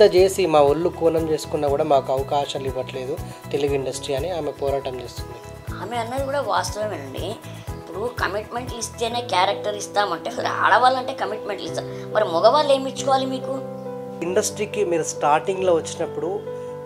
ఇంత చేసి మా ఒళ్ళు కూనం చేసుకున్నా కూడా మాకు అవకాశాలు ఇవ్వట్లేదు తెలుగు ఇండస్ట్రీ అని ఆమె పోరాటం చేస్తుంది. ఆమె అన్నది కూడా వాస్తవమేనండి ఇప్పుడు కమిట్మెంట్లు ఇస్తేనే క్యారెక్టర్ ఇస్తామంటే సరే ఆడవాళ్ళంటే కమిట్మెంట్లు ఇస్తాం మరి మగవాళ్ళు ఏమి ఇచ్చుకోవాలి మీకు? ఇండస్ట్రీకి మీరు స్టార్టింగ్లో వచ్చినప్పుడు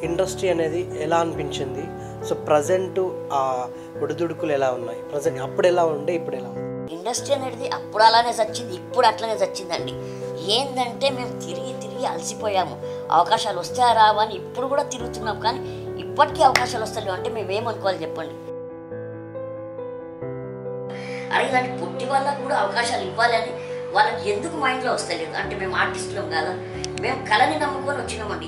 ఇండస్ట్రీ అనేది ఎలా అనిపించింది? సో ప్రజెంట్ ఆ ఒడిదుడుకులు ఎలా ఉన్నాయి? ప్రజెంట్ అప్పుడు ఎలా ఉండే ఇప్పుడు ఎలా ఉంది? ఇండస్ట్రీ అనేది అప్పుడు అలానే చచ్చింది ఇప్పుడు అట్లనే చచ్చిందండి. ఏందంటే మేము తిరిగి తిరిగి అలసిపోయాము. అవకాశాలు వస్తే రావా అని ఇప్పుడు కూడా తిరుగుతున్నాం. కానీ ఇప్పటికీ అవకాశాలు వస్తలేవు అంటే మేము ఏమనుకోవాలి చెప్పండి? అలాగే ఇలాంటి పుట్టి వాళ్ళకు కూడా అవకాశాలు ఇవ్వాలని వాళ్ళకి ఎందుకు మైండ్లో వస్తలేదు? అంటే మేము ఆర్టిస్టులం కదా? మేము కళని నమ్ముకొని వచ్చినామండి.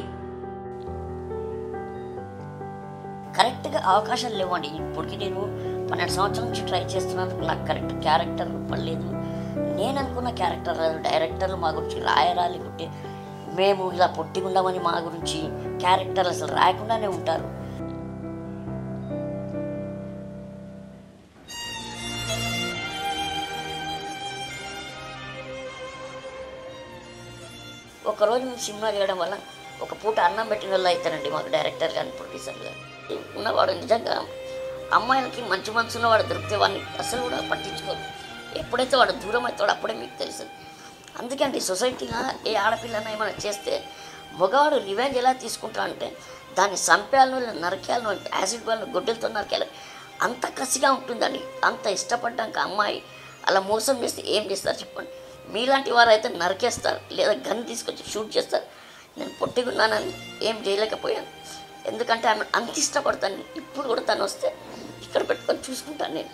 కరెక్ట్గా అవకాశాలు లేవండి. ఇప్పటికి నేను పన్నెండు సంవత్సరాల నుంచి ట్రై చేస్తున్నాను. నాకు కరెక్ట్ క్యారెక్టర్ పడలేదు. నేను అనుకున్న క్యారెక్టర్ రాదు. డైరెక్టర్లు మా గురించి రాయరాలి కొట్టి మేము ఇలా పొట్టిగుండామని మా గురించి క్యారెక్టర్లు అసలు రాయకుండానే ఉంటారు. ఒకరోజు మేము సినిమా చేయడం వల్ల ఒక పూట అన్నం పెట్టిన వాళ్ళు అవుతారండి మాకు డైరెక్టర్ కానీ ప్రొడ్యూసర్ కానీ ఉన్నవాడు నిజంగా అమ్మాయిలకి మంచి మనసు ఉన్నవాడు దొరికితే వాడిని అసలు కూడా పట్టించుకోరు. ఎప్పుడైతే వాడు దూరం అవుతాడో అప్పుడే మీకు తెలుస్తుంది అందుకని సొసైటీలో ఏ ఆడపిల్లన ఏమైనా చేస్తే మగవాడు రివెంజ్ ఎలా తీసుకుంటా అంటే దాన్ని చంపేయాలను లేదా నరకేయాలను యాసిడ్ వాళ్ళను గొడ్డలతో నరకేయాలి అంత కసిగా ఉంటుందండి అంత ఇష్టపడ్డాక అమ్మాయి అలా మోసం చేస్తే ఏం చేస్తారు చెప్పండి. మీలాంటి వారు అయితే నరికేస్తారు లేదా గన్ తీసుకొచ్చి షూట్ చేస్తారు. నేను పొట్టిగున్నానని ఏం చేయలేకపోయాను. ఎందుకంటే ఆమె అంత ఇష్టపడతాను. ఇప్పుడు కూడా తను వస్తే ఇక్కడ పెట్టుకొని చూసుకుంటాను నేను.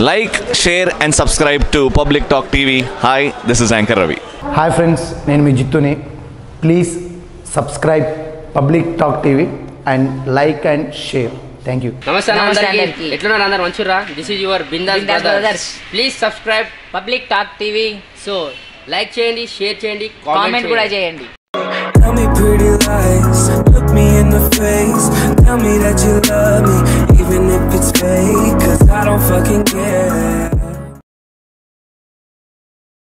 Like, share, and subscribe to Public Talk TV. Hi, this is Anchor Ravi. Hi friends నేను మీ జిత్తుని please subscribe public talk TV and like and share thank you నమస్తే అందరికి. ఎట్లున్నారు అందరు మంచిర్రా this is your Bindaas brothers. Please subscribe public talk TV so like చేయండి share చేయండి comment కూడా చేయండి Tell me pretty lies, look me in the face. Tell me that you love me, even if it's fake. Cause I don't fucking care.